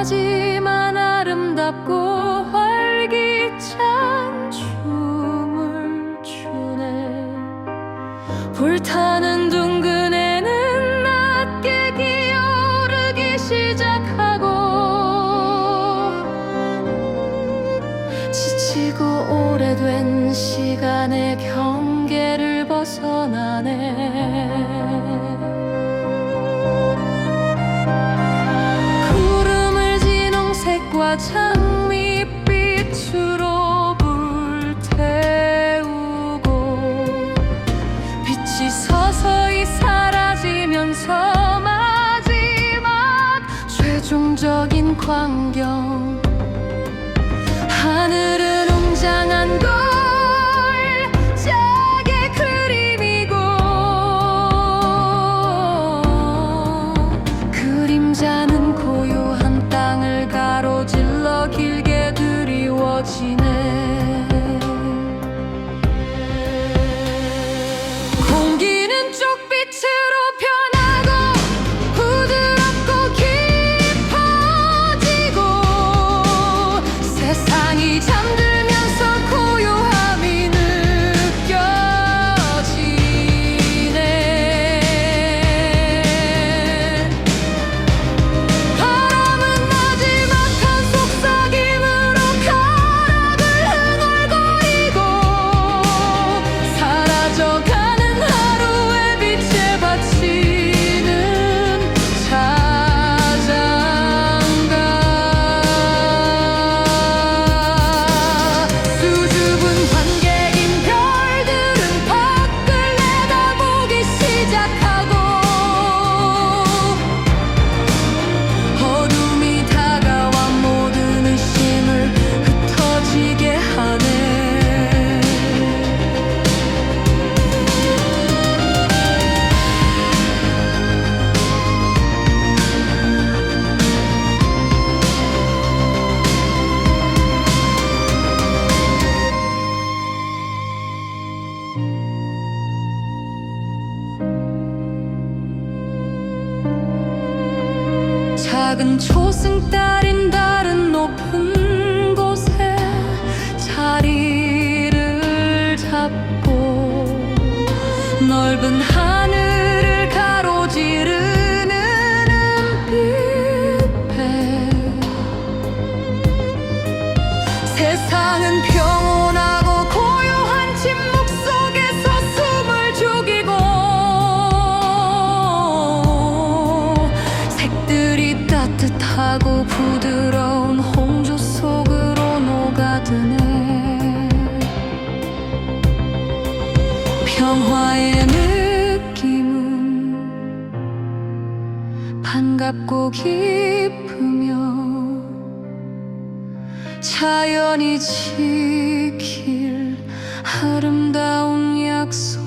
급하지만 아름답고 활기찬 춤을 추네. 불타는 둥근에는 낮게 기어오르기 시작하고 지치고 오래된 시간의 최종적인 광경. 하늘 작은 초승 따린 다른 높은 곳에 자리를 잡고 넓은 하늘 따뜻하고 부드러운 홍조 속으로 녹아드네. 평화의 느낌은 반갑고 기쁘며 자연이 지킬 아름다운 약속